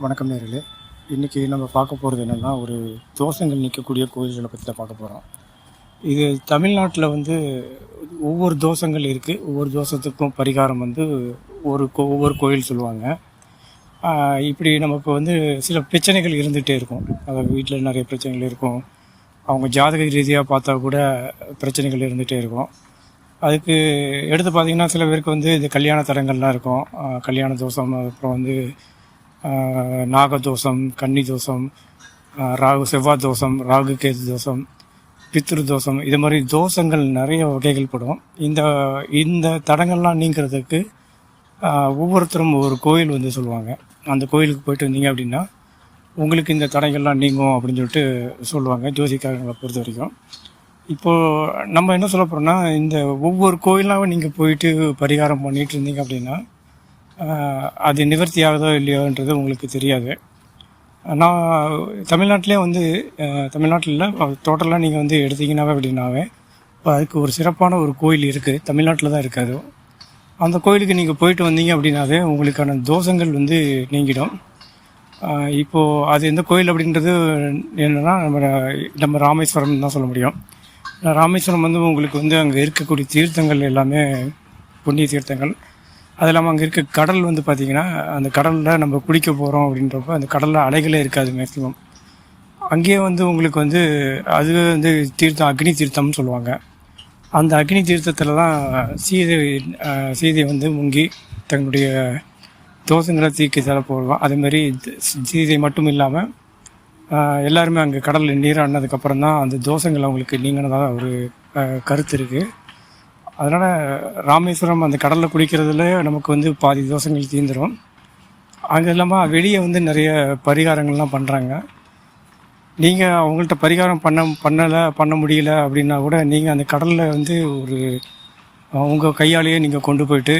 வணக்கம் நேர்களே. இன்றைக்கி நம்ம பார்க்க போகிறது என்னென்னா ஒரு தோஷங்கள் நிற்கக்கூடிய கோயில்களை பற்றி தான் பார்க்க போகிறோம் இது தமிழ்நாட்டில் வந்து ஒவ்வொரு தோஷங்கள் இருக்குது ஒவ்வொரு தோஷத்துக்கும் பரிகாரம் வந்து ஒரு கோ ஒவ்வொரு கோயில் சொல்லுவாங்க. இப்படி நமக்கு வந்து சில பிரச்சனைகள் இருந்துகிட்டே இருக்கும். அதாவது வீட்டில் நிறைய பிரச்சனைகள் இருக்கும். அவங்க ஜாதக ரீதியாக பார்த்தா கூட பிரச்சனைகள் இருந்துகிட்டே இருக்கும். அதுக்கு எடுத்து பார்த்திங்கன்னா சில பேருக்கு வந்து இந்த கல்யாண தடங்கள்லாம் இருக்கும். கல்யாண தோஷம் அப்புறம் வந்து நாகதோஷம் கன்னி தோஷம் ராகு செவ்வாய் தோஷம் ராகு கேது தோஷம் பித்ரு தோஷம் இது மாதிரி தோஷங்கள் நிறைய வகைகள் படும். இந்த இந்த தடங்கள்லாம் நீங்கிறதுக்கு ஒவ்வொருத்தரும் ஒரு கோயில் வந்து சொல்லுவாங்க. அந்த கோயிலுக்கு போயிட்டு வந்தீங்க அப்படின்னா உங்களுக்கு இந்த தடைகள்லாம் நீங்கும் அப்படின்னு சொல்லிட்டு சொல்லுவாங்க ஜோசிக்காரங்களை பொறுத்த வரைக்கும். இப்போது நம்ம என்ன சொல்ல போகிறோம்னா இந்த ஒவ்வொரு கோயிலாகவும் நீங்கள் போயிட்டு பரிகாரம் பண்ணிகிட்டு இருந்தீங்க அப்படின்னா அது நிவர்த்தி ஆகுதோ இல்லையோன்றது உங்களுக்கு தெரியாது. நான் தமிழ்நாட்டிலே வந்து தமிழ்நாட்டில் டோட்டலாக நீங்கள் வந்து எடுத்தீங்கன்னாவே அப்படின்னாவே இப்போ அதுக்கு ஒரு சிறப்பான ஒரு கோயில் இருக்குது தமிழ்நாட்டில் தான் இருக்காது அந்த கோயிலுக்கு நீங்கள் போயிட்டு வந்தீங்க அப்படின்னாவே உங்களுக்கான தோஷங்கள் வந்து நீங்கிடும். இப்போது அது எந்த கோயில் அப்படின்றது என்னென்னா நம்ம நம்ம ராமேஸ்வரம் தான் சொல்ல முடியும். ராமேஸ்வரம் வந்து உங்களுக்கு வந்து அங்கே இருக்கக்கூடிய தீர்த்தங்கள் எல்லாமே புண்ணிய தீர்த்தங்கள். அது இல்லாமல் அங்கே இருக்க கடல் வந்து பார்த்திங்கன்னா அந்த கடலில் நம்ம குளிக்க போகிறோம் அப்படின்றப்ப அந்த கடலில் அலைகளே இருக்காது மேக்ஸிமம் அங்கேயே வந்து உங்களுக்கு வந்து அது வந்து தீர்த்தம் அக்னி தீர்த்தம்னு சொல்லுவாங்க. அந்த அக்னி தீர்த்தத்தில் தான் சீதை சீதை வந்து முங்கி தன்னுடைய தோசங்களை தீக்கி தர போடுவோம் அதேமாரி சீதை மட்டும் இல்லாமல் எல்லாருமே அங்கே கடலில் நீராடினதுக்கப்புறம் தான் அந்த தோசங்கள் அவங்களுக்கு நீங்கினதாக ஒரு கருத்து இருக்குது அதனால் ராமேஸ்வரம் அந்த கடலில் குளிக்கிறதுல நமக்கு வந்து பாதி தோஷங்கள் தீந்துடும் அங்கே இல்லாமல் வெளியே வந்து நிறைய பரிகாரங்கள்லாம் பண்ணுறாங்க நீங்கள் அவங்கள்ட்ட பரிகாரம் பண்ண பண்ணலை பண்ண முடியல அப்படின்னா கூட நீங்கள் அந்த கடலில் வந்து ஒரு உங்கள் கையாலேயே நீங்கள் கொண்டு போயிட்டு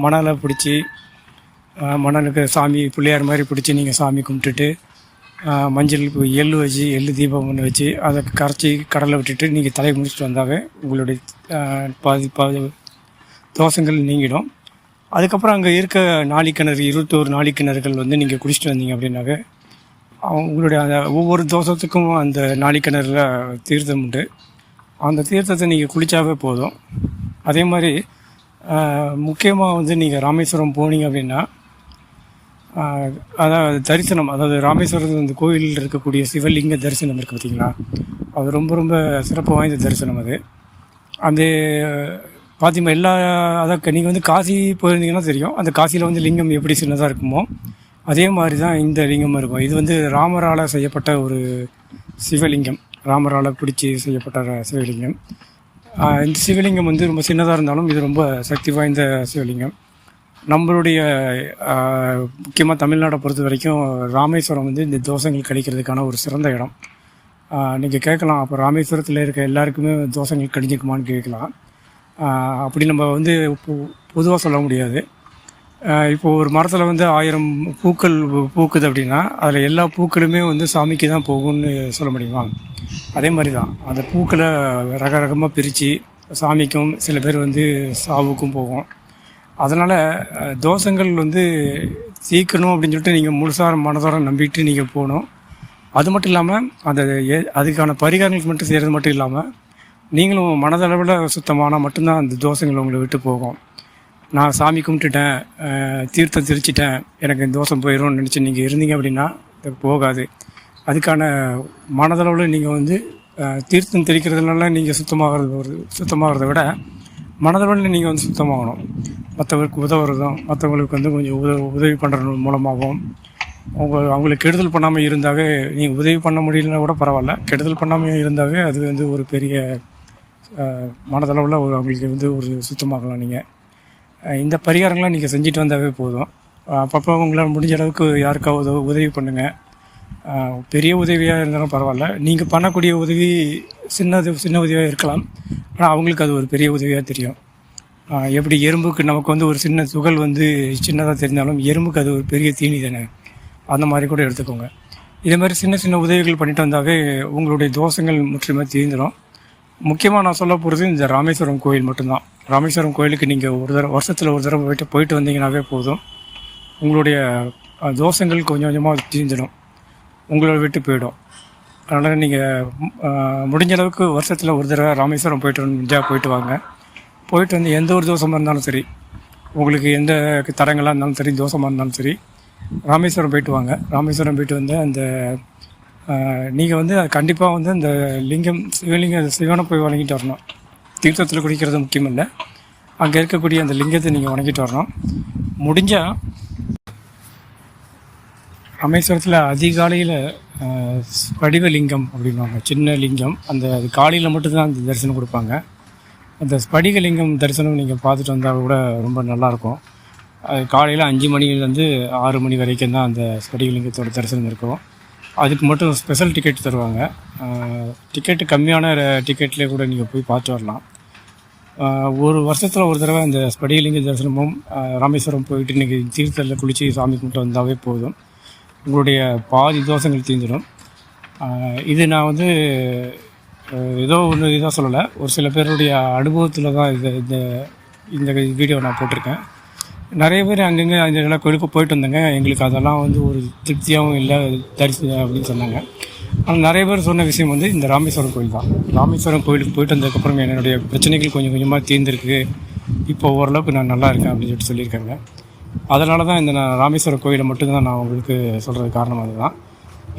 மணலை பிடிச்சி மணலுக்கு சாமி பிள்ளையார் மாதிரி பிடிச்சி நீங்கள் சாமி கும்பிட்டுட்டு மஞ்சள் எள்ளு வச்சு எள்ளு தீபம் ஒன்று வச்சு அதை கரைச்சி கடலை விட்டுட்டு நீங்கள் தலையை முடிச்சுட்டு வந்தாவே உங்களுடைய பாதி பாதி தோஷங்கள் நீங்கிடும். அதுக்கப்புறம் அங்கே இருக்க நாளிக்கிணறு இருபத்தோரு நாளிக்கிணறுகள் வந்து நீங்கள் குடிச்சிட்டு வந்தீங்க அப்படின்னாவே உங்களுடைய அந்த ஒவ்வொரு தோஷத்துக்கும் அந்த நாளிக்கிணறுல தீர்த்தம் உண்டு. அந்த தீர்த்தத்தை நீங்கள் குளித்தாவே போதும். அதே மாதிரி முக்கியமாக வந்து நீங்கள் ராமேஸ்வரம் போனீங்க அப்படின்னா அதாவது தரிசனம் அதாவது ராமேஸ்வரம் அந்த கோயிலில் இருக்கக்கூடிய சிவலிங்க தரிசனம் இருக்குது பார்த்தீங்களா அது ரொம்ப ரொம்ப சிறப்பு வாய்ந்த தரிசனம் அது. அந்த பாத்திமா எல்லா அதான் நீங்கள் வந்து காசி போயிருந்தீங்கன்னா தெரியும். அந்த காசியில் வந்து லிங்கம் எப்படி சின்னதாக இருக்குமோ அதே மாதிரி தான் இந்த லிங்கம் இருக்கும். இது வந்து ராமரால் செய்யப்பட்ட ஒரு சிவலிங்கம். ராமரால் பிடிச்சி செய்யப்பட்ட சிவலிங்கம். இந்த சிவலிங்கம் வந்து ரொம்ப சின்னதாக இருந்தாலும் இது ரொம்ப சக்தி வாய்ந்த சிவலிங்கம். நம்மளுடைய முக்கியமாக தமிழ்நாட்டை பொறுத்த வரைக்கும் ராமேஸ்வரம் வந்து இந்த தோஷங்கள் கழிக்கிறதுக்கான ஒரு சிறந்த இடம். நீங்கள் கேட்கலாம் அப்போ ராமேஸ்வரத்தில் இருக்க எல்லாருக்குமே தோஷங்கள் கழிஞ்சிக்குமான்னு கேட்கலாம். அப்படி நம்ம வந்து பொதுவாக சொல்ல முடியாது. இப்போது ஒரு மரத்தில் வந்து ஆயிரம் பூக்கள் பூக்குது அப்படின்னா அதில் எல்லா பூக்களுமே வந்து சாமிக்கு தான் போகும்னு சொல்ல முடியுமா? அதே மாதிரி தான் அந்த பூக்களை ரக ரகமாக பிரித்து சாமிக்கும் சில பேர் வந்து சாவுக்கும் போகும். அதனால் தோஷங்கள் வந்து தீர்க்கணும் அப்படின்னு சொல்லிட்டு நீங்கள் முழுசார மனதார நம்பிட்டு நீங்கள் போகணும். அது மட்டும் இல்லாமல் அந்த அதுக்கான பரிகாரங்கள் மட்டும் செய்கிறது மட்டும் இல்லாமல் நீங்களும் மனதளவில் சுத்தமானால் மட்டும்தான் அந்த தோஷங்கள் உங்களை விட்டு போகும். நான் சாமி கும்பிட்டுட்டேன் தீர்த்தம் திரிச்சிட்டேன் எனக்கு இந்த தோஷம் போயிடும்னு நினச்சி நீங்கள் இருந்தீங்க அப்படின்னா போகாது. அதுக்கான மனதளவில் நீங்கள் வந்து தீர்த்தம் திரிக்கிறதுனால நீங்கள் சுத்தமாகிறது ஒரு சுத்தமாகிறத விட மனதளவில் நீங்கள் வந்து சுத்தமாகணும். மற்றவருக்கு உதவுறதும் மற்றவங்களுக்கு வந்து கொஞ்சம் உத உதவி பண்ணுறது மூலமாகவும் அவங்க அவங்களுக்கு கெடுதல் பண்ணாமல் இருந்தாவே நீங்கள் உதவி பண்ண முடியலன்னா கூட பரவாயில்ல. கெடுதல் பண்ணாமல் இருந்தாவே அது வந்து ஒரு பெரிய மனதளவில் ஒரு அவங்களுக்கு வந்து ஒரு சுத்தமாகலாம் நீங்கள் இந்த பரிகாரங்களாம் நீங்கள் செஞ்சுட்டு வந்தாவே போதும். அப்பப்போ உங்களால் முடிஞ்ச அளவுக்கு யாருக்காவது உதவி பண்ணுங்கள் பெரிய உதவியாக இருந்தாலும் பரவாயில்ல. நீங்கள் பண்ணக்கூடிய உதவி சின்னது சின்ன உதவியாக இருக்கலாம். ஆனால் அவங்களுக்கு அது ஒரு பெரிய உதவியாக தெரியும். எப்படி எறும்புக்கு நமக்கு வந்து ஒரு சின்ன துகள் வந்து சின்னதாக தெரிஞ்சாலும் எறும்புக்கு அது ஒரு பெரிய தீனி தானே? அந்த மாதிரி கூட எடுத்துக்கோங்க. இதே மாதிரி சின்ன சின்ன உதவிகள் பண்ணிட்டு வந்தாவே உங்களுடைய தோஷங்கள் முற்றிலுமே தீர்ந்துடும் முக்கியமாக நான் சொல்ல போகிறது இந்த ராமேஸ்வரம் கோயில் மட்டும்தான். ராமேஸ்வரம் கோயிலுக்கு நீங்கள் ஒரு தடவை வருஷத்தில் ஒரு தடவை போயிட்டு போயிட்டு வந்தீங்கன்னாவே போதும். உங்களுடைய தோஷங்கள் கொஞ்சம் கொஞ்சமாக தீர்ந்துடும் உங்களை விட்டு போயிடும். அதனால் நீங்கள் முடிஞ்ச அளவுக்கு வருஷத்தில் ஒரு தடவை ராமேஸ்வரம் போயிட்டு வந்து முடிஞ்சா போயிட்டு வாங்க. போயிட்டு வந்து எந்த ஒரு தோசமாக இருந்தாலும் சரி உங்களுக்கு எந்த தரங்களாக இருந்தாலும் சரி தோஷமாக இருந்தாலும் சரி ராமேஸ்வரம் போயிட்டு வாங்க. ராமேஸ்வரம் போயிட்டு வந்து அந்த நீங்கள் வந்து கண்டிப்பாக வந்து அந்த லிங்கம் சிவலிங்க சிவனை போய் வணங்கிட்டு வரணும். தீர்த்தத்தில் குடிக்கிறது முக்கியம் இல்லை அங்கே இருக்கக்கூடிய அந்த லிங்கத்தை நீங்கள் வணங்கிட்டு வரணும். முடிஞ்சால் ராமேஸ்வரத்தில் அதிகாலையில் ஸ்படிகலிங்கம் அப்படின்வாங்க சின்ன லிங்கம். அந்த அது காலையில் மட்டும்தான் அந்த தரிசனம் கொடுப்பாங்க. அந்த ஸ்படிகலிங்கம் தரிசனம் நீங்கள் பார்த்துட்டு வந்தால் கூட ரொம்ப நல்லாயிருக்கும். அது காலையில் அஞ்சு மணிலேருந்து ஆறு மணி வரைக்கும் தான் அந்த ஸ்படிகலிங்கத்தோட தரிசனம் இருக்கும். அதுக்கு மட்டும் ஸ்பெஷல் டிக்கெட் தருவாங்க. டிக்கெட்டு கம்மியான டிக்கெட்லேயே கூட நீங்கள் போய் பார்த்து வரலாம். ஒரு வருஷத்தில் ஒரு தடவை அந்த ஸ்படிகலிங்க தரிசனமும் ராமேஸ்வரம் போயிட்டு இன்றைக்கி தீர்த்தத்தில் குளித்து சாமி கும்பிட்டு வந்தாவே போதும். உங்களுடைய பாதி தோஷங்கள் தீர்ந்துடும் இது நான் வந்து ஏதோ ஒன்று இதாக சொல்லலை. ஒரு சில பேருடைய அனுபவத்தில் தான் இது இந்த இந்த வீடியோ நான் போட்டிருக்கேன். நிறைய பேர் அங்கங்கே அந்த எல்லா கோயிலுக்கு போயிட்டு வந்தாங்க. எங்களுக்கு அதெல்லாம் வந்து ஒரு திருப்தியாகவும் இல்லை தரிசி அப்படின்னு சொன்னாங்க. ஆனால் நிறைய பேர் சொன்ன விஷயம் வந்து இந்த ராமேஸ்வரம் கோயில் தான். ராமேஸ்வரம் கோயிலுக்கு போயிட்டு வந்ததுக்கப்புறம் என்னுடைய பிரச்சனைகள் கொஞ்சம் கொஞ்சமாக தீர்ந்துருக்கு. இப்போ ஓரளவுக்கு நான் நல்லா இருக்கேன் அப்படின்னு சொல்லிட்டு சொல்லியிருக்காங்க. அதனால தான் இந்த நான் ராமேஸ்வரம் கோயிலை மட்டும்தான் நான் உங்களுக்கு சொல்கிறது காரணம் அதுதான்.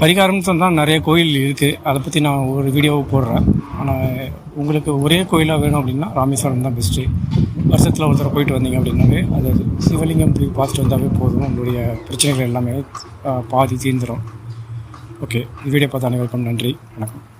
பரிகாரம்னு சொன்னால் நிறைய கோயில் இருக்குது அதை பற்றி நான் ஒரு வீடியோவை போடுறேன். ஆனால் உங்களுக்கு ஒரே கோயிலாக வேணும் அப்படின்னா ராமேஸ்வரம் தான் பெஸ்ட்டு வருஷத்தில் ஒருத்தர் போயிட்டு வந்தீங்க அப்படின்னாவே அது சிவலிங்கம் போய் பார்த்துட்டு வந்தாவே போதும். உங்களுடைய பிரச்சனைகள் எல்லாமே பாதி தீர்ந்துடும் ஓகே வீடியோ பார்த்த அனைவருக்கும் நன்றி. வணக்கம்.